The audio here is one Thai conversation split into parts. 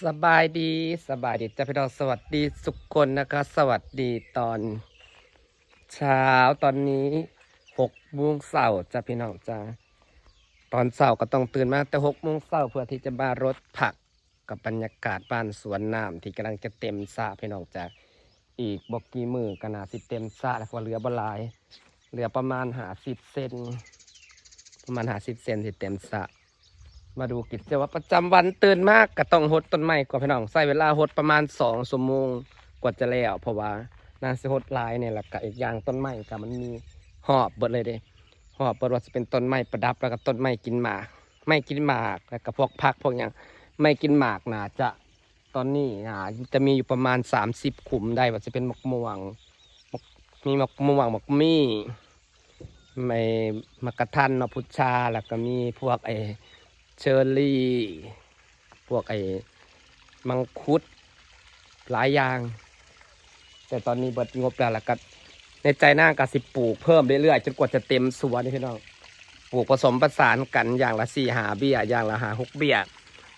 สบายดีสบายดีจ้าพี่น้องสวัสดีสุกคนนะคะ สวัสดีตอน เช้าตอนนี้หกโมงเช้าจ้าพี่น้องจ้าตอนเช้าก็ต้องตื่นมาแต่หกโมงเช้าเพื่อที่จะมารดผักกับบรรยากาศบ้านสวนน้ำที่กำลังจะเต็มสระพี่น้องจ้าอีกบอกกี่มือกนาสิเต็มสระแล้วเพราะเหลือบลายเหลือประมาณหาสิบเซนประมาณหาสิบเซนที่เต็มสระ มาดูกิจวัตรประจำวันตื่นมากก็ต้องหดต้นไม้ก่อนพี่น้องใช้เวลาหดประมาณสองชั่วโมงกว่าจะแล้วเพราะว่านางสิหดลายเนี่ยแหละก็อีกอย่างต้นไม้ก็มันมีหอบเบิดเลยเด้หอบเบิดว่าจะเป็นต้นไม้ประดับแล้วก็ต้นไม้กินหมากไม่กินหมากแล้วก็พวกผักพวกอย่างไม่กินหมากน่าจะตอนนี้อ่าจะมีอยู่ประมาณ 30 ขุมได้ว่าจะเป็นมะม่วงมีมะม่วงมะมี่ไม่มะกระทันเนาะพุชาแล้วก็มีพวกไอ เชอร์รี่ พวกไอ้มังคุด หลายอย่าง แต่ตอนนี้เบิดงบแล้วล้วก็ในใจหน้าก็สิปลูกเพิ่มเรื่อยๆจนกว่าจะเต็มสวนนี่พี่น้องปลูกผสมประสานกันอย่างละสี่หาเบี้ยอย่างละหาหกเบี้ย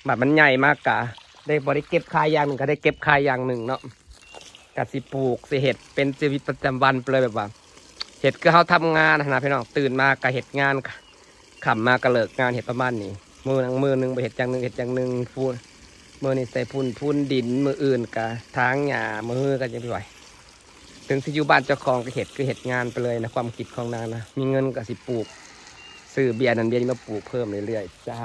แบบมันใหญ่มากกะได้บริเก็บคายอย่างหนึ่งก็ได้เก็บคายอย่างหนึ่งเนาะกสิปลูกสิเห็ดเป็นชีวิตประจำวันเลยแบบว่าเห็ดก็เขาทำงานนะพี่น้องตื่นมากะเห็ดงานขำมากะเลิกงานเห็ดประมาณนี้ มือหนังมือหนึ่งไปเห็ดอย่างหนึ่งเห็ดอย่างหนึ่งพูนมือนี่ใส่พุ่นพุ่นดินมืออื่นกะทางหญ้ามือก็จะไปไหวถึงที่อยู่บ้านเจ้าของก็เห็ดก็เห็ดงานไปเลยนะความคิดของนางนะมีเงินก็สิปลูกซื้อเบียร์นันเบียร์นี้มาปลูกเพิ่มเรื่อยๆจ้า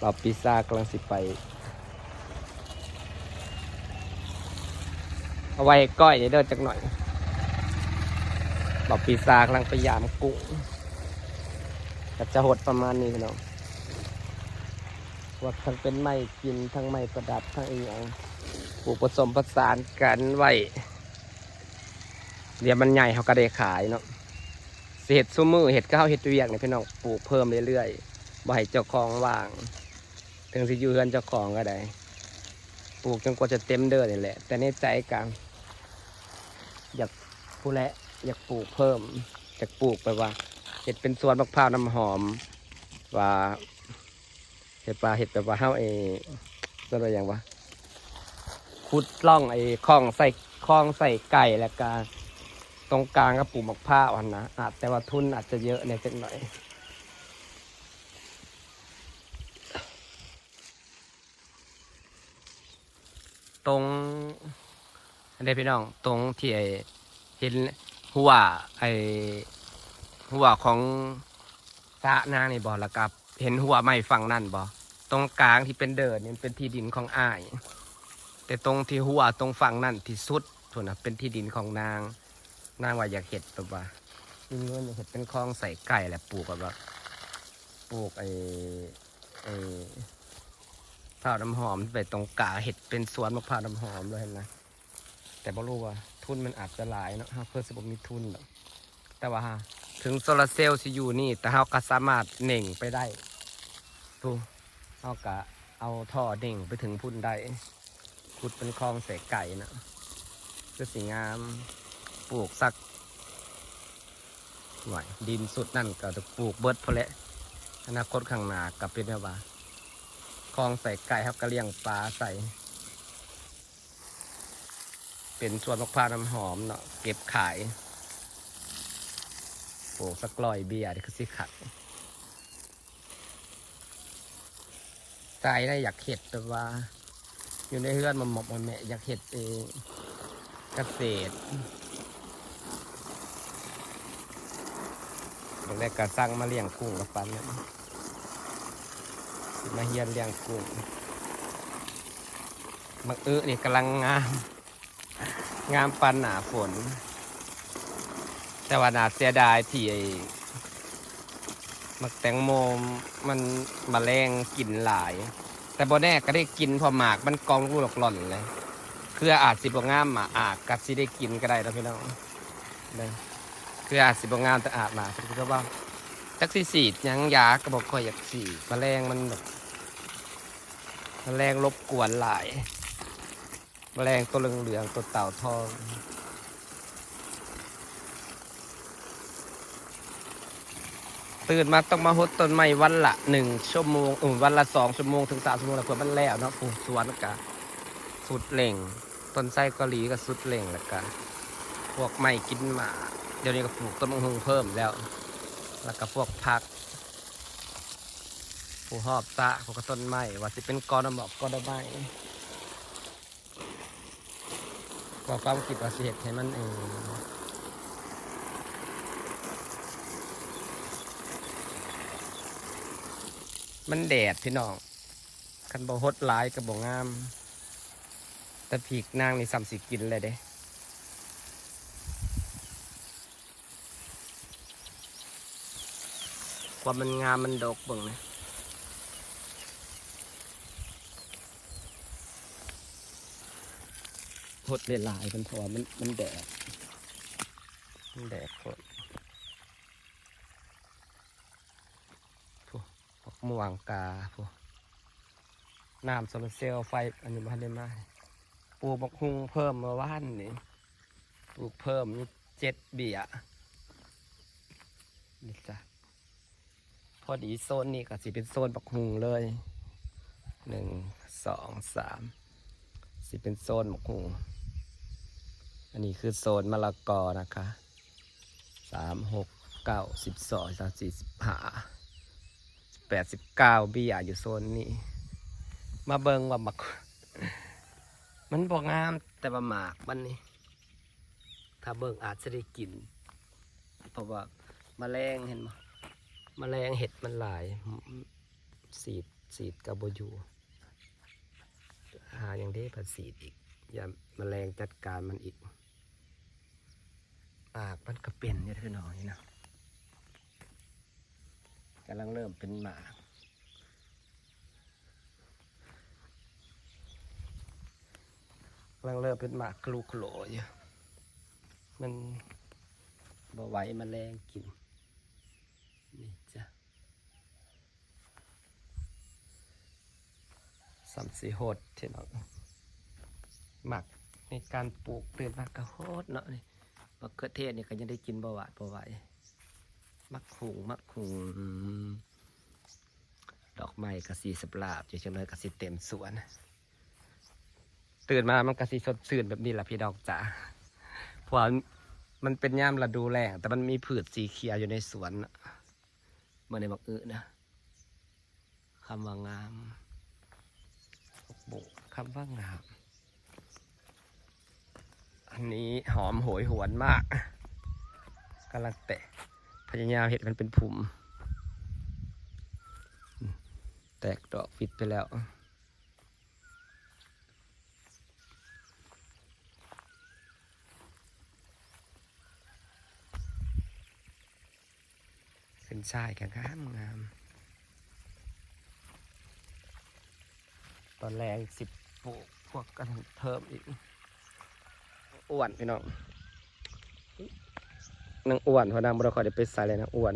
เราพิซซ่ากำลังสิไปเอาไว้ก้อยเดี๋ยวเดินจักหน่อย บอกปีศาจกำลังพยายามกุ้งก็จะหดประมาณนี้พี่น้องว่าทั้งเป็นไม้กินทั้งไม้ประดับทั้งอีกอย่างปลูกผสมผสานกันไว้เดี๋ยวมันใหญ่เขาก็ได้ขายเนาะเห็ดซูมือเห็ดข้าวเห็ดเวียกเนี่ยพี่น้องปลูกเพิ่มเรื่อยๆบ่ให้เจ้าของว่าง ถึงสิอยู่เฮือนเจ้าของก็ได้ปลูกจนกว่าจะเต็มเด้อนี่แหละ แต่ในใจกลางอยากผู้และ อยากปลูกเพิ่มอยากปลูกไปว่าเห็ดเป็นสวนมะพร้าวน้ำหอม ว่าเห็ดปลาเห็ดแบบว่าเฮาเอก็เลยอย่างว่าขุดล่องไอ้คลองใส่คลองใส่ไก่แล้วก็ตรงกลางก็ปลูกมะพร้าวอันนะอาจแต่ว่าทุนอาจจะเยอะเนี่ยจังหน่อยตรงอันนี้พี่น้อง ตรงที่ไอเห็น หัวไอหัวของสระนางนี่บ่แล้วกับ เห็นหัวไม้ฝั่งนั่นบ่ตรงกลางที่เป็นเดินนี่เป็นที่ดินของอ้าย แต่ตรงที่หัวตรงฝั่งนั่นที่สุดส่วนนะเป็นที่ดินของนาง นางว่าอยากเห็ดแบบว่ามีเงินอยากเห็ดเป็นคลองใส่ไก่แหละปลูกแบบว่าปลูกไอไอ้มะพร้าวน้ำหอมไปตรงกลางเห็ดเป็นสวนมะพร้าวน้ำหอมเลยเห็นไหมแต่บ่รู้ว่า ทุนมันอาจจะหลายเนาะฮะเพื่อสิบ่มีทุนหรอกแต่ว่าฮะถึงโซลาร์เซลล์สิอยู่นี่ แต่เฮาก็สามารถเน่งไปได้ทูเฮาก็เอาท่อเน่งไปถึงพุ่นได้ขุดเป็นคลองใส่ไก่นะคือสีงามปลูกสักหน่อยดินสุดนั่นก็จะปลูกเบิดพอแหละอนาคตข้างหน้าก็เป็นแบบว่าคลองใส่ไก่ครับก็เลี้ยงปลาใส่ เป็นสวนมะพร้าวน้ำหอมเนาะเก็บขายปลูกสักลอยเบียร์นี่คือสิขัดใจได้อยากเห็ดแต่ว่า อยู่ในเฮือนมันหมกมันแม่อยากเห็ดเองเกษตรตอนแรกก็สั่งมาเลี้ยงกุ้งกับปันเนี่ยมาเฮียนเลี้ยงกุ้งมักเออนี่กำลังงาม งามปันหนาฝน แต่ว่านาเสียดายที่ไอ้มักแตงโมมันมาแรงกินหลาย แต่บ่แน่ก็ได้กินพอหมากมันกองรูหลอกหล่อนเลยคืออาจสิบงามมาอาจกัดสิได้กินก็ได้แล้วพี่น้องเลยคืออาจสิบงามแต่อาจมาคือก็ว่าจักสิสีดยังยาก็บอกค่อยอยากสีดแมลงมันแบบแมลงรบกวนหลาย แมลงตัวเหลืองๆตัวเต่าทองตื่นมาต้องมาหดต้นไม้วันละหนึ่งชั่วโมงเออวันละสองชั่วโมงถึงสามชั่วโมงแล้วเพื่อมันแล้วเนาะปลูกสวนกะสุดเหล่งต้นไส้กาหลีก็สุดเหล่งแล้วกันพวกไม้กินหมาเดี๋ยวนี้ก็ปลูกต้นมะฮุงเพิ่มแล้ว แล้วก็พวกผักผู้หอบตะพวกต้นไม้ว่าสิเป็นกอน้ำบอกกอดอกไม้ ก็ความคิดว่าสิเห็ดให้มันเองมันแดดพี่น้องคันบ่ฮดหลายกับบ่งาม แต่ผีกนางนี่ซ้ำสิกินเลยเด้ความมันงามมันดกเบิ่งนะ ดไลายมันเพราะว่ามันมันแดดมันแดดโคตรพวกพวกม่วงกาพวกน้ำโซลาเซลล์ไฟอันนี้มาได้มาปลูกบักฮุงเพิ่มมาว่านนี่ปลูกเพิ่มนี่เจ็ดเบี้ยนี่จ้ะพอดีโซนนี้ก็สิเป็นโซนบักฮุงเลยหนึ่งสองสามสิเป็นโซนบักฮุง อันนี้คือโซนมะละกอนะคะสามหกเก้าสิบสองสามสี่สิบห้าแปดสิบเก้าบี้ยอยู่โซนนี้ มาเบิงว่ามัก มันบ่งามแต่ว่าหมากมันนี่ ถ้าเบิงอาจจะได้กิน เพราะว่าแมลงเห็นไหมแมลงเห็ดมันหลาย สีดสีดกับบอยู่หาอย่างได้ผัดสีดอีก อย่าแมลงจัดการมันอีก หมากมันก็เป็นเนี่ยคือน้อยนะกำลังเริ่มเป็นหมากกำลังเริ่มเป็นหมากกลูกโหลอยู่มันบ่ไหวแมาแรงกินนี่จ้ะสามสีโหดที่เนาะหมักในการปลูกตื่นมากกระโหดเนาะนี่ มะเขือเทศนี่ก็ยังได้กินบ่หวาดบ่ไหวมักหุงมักหุงดอกไม้กระสีสบลาบอยู่จังเลยกระสีเต็มสวน ตื่นมามันกะสิสดชื่นแบบนี้แหละพี่ดอกจ๋าเพราะว่ามันเป็นย่ามฤดูแล้งแต่มันมีพืชสีเขียวอยู่ในสวนเมื่อในบักอึนะคำว่างามโบกคำว่างาม อันนี้หอมโหยหวนมากกำลังแตะพยายามเห็ดมันเป็นผุ่มแตกดอกฟิตไปแล้วขึ้นชายกันงามงาม ตอนแรงสิบปลูกพวกกันเพิ่มอีก อ้วนพี่น้องนางอ้วนพราะนางบรคอยได้ไปใส่เลยนางอ้วน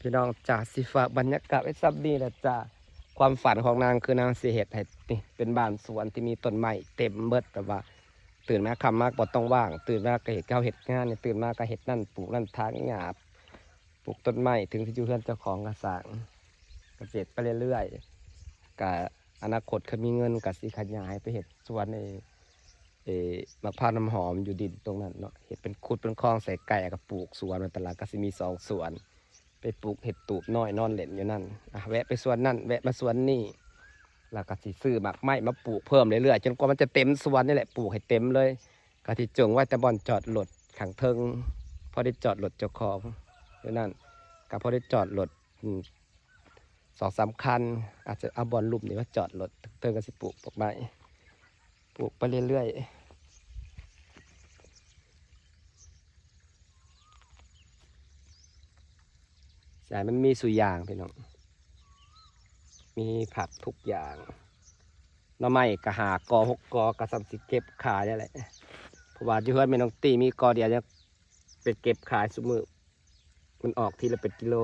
พี่น้องจ่าสิฝาบรรยากาศไว้ซับดีแหละจ้าความฝันของนางคือนางเสิเหตุให้นี่เป็นบ้านสวนที่มีต้นไม้เต็มเบิดแบบว่า ตื่นมาคำมากบ่ต้องว่าง ตื่นมาก็เห็ดเก้าเห็ดงานเนี่ยตื่นมาก็เห็ดนั่นปลูกนั่นทางหยาบปลูกต้นไม้ถึงที่อยู่เพื่อนเจ้าของกระสังเกษตรไปเรื่อยๆกับอนาคตเขามีเงินกับสิขยายไปเห็ดสวนใน เอมะพร้าวน้ำหอมอยู่ดินตรงนั้นเนาะเห็ดเป็นขุดเป็นคลองใส่ไก่กับปลูกสวนในตลาดก็สิมีสองสวน ไปปลูกเห็ดตูบน้อยนอนเล่นอยู่นั่นอะแวะไปสวนนั่นแวะมาสวนนี่แล้วก็สิซื้อหมากไม้มาปลูกเพิ่มเรื่อยๆจนกว่ามันจะเต็มสวนนี่แหละปลูกให้เต็มเลยก็ที่จงไว้แต่บอนจอดรถขังเทิงพอได้จอดรถเจ้าของอยู่นั่นก็พอได้จอดรถสองสามคัน อาจจะเอาบอลลุ่มนี่ว่าจอดรถเติมกันสิปลูกปลูกไม้ปลูกไปเรื่อยๆายมันมีสุอยางพี่น้อง มีผักทุกอย่างน้ำไม้กระหากอหกกอกระสับสิเก็บขายนี่แหละเพราะว่าที่เพื่อนแม่น้องตีมีกอเดียวจะเป็นเก็บขายสมือมันออกทีละเป็นกิโล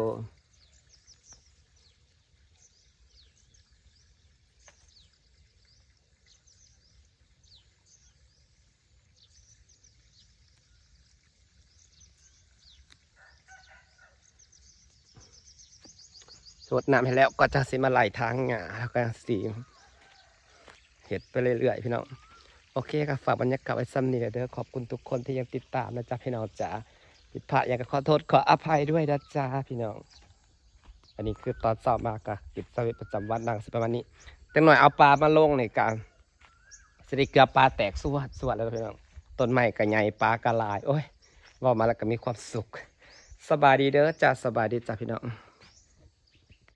รดน้ำให้แล้วก็จะสิมาไหลทางหงาแล้วก็สีเห็ดไปเรื่อยๆพี่น้องโอเคครับฝากบรรยากาศไว้ซ้ำนี่เด้อขอบคุณทุกคนที่ยังติดตามนะจ๊ะพี่น้องจ๋าผิดพลาดอยากจะขอโทษขออภัยด้วยนะจ๊ะพี่น้อง อันนี้คือตอนสอบมากะกิจสวิตประจำวันดังสิประมาณนี้แต่หน่อยเอาปลามาลงในการสิริเกลือปลาแตกสวดสวดแล้วพี่น้องต้นไม้กระใหญ่ปลากระลาย โอ้ยว่ามาแล้วก็มีความสุข สบายดีเด้อจ้าสบายดีจ้าพี่น้อง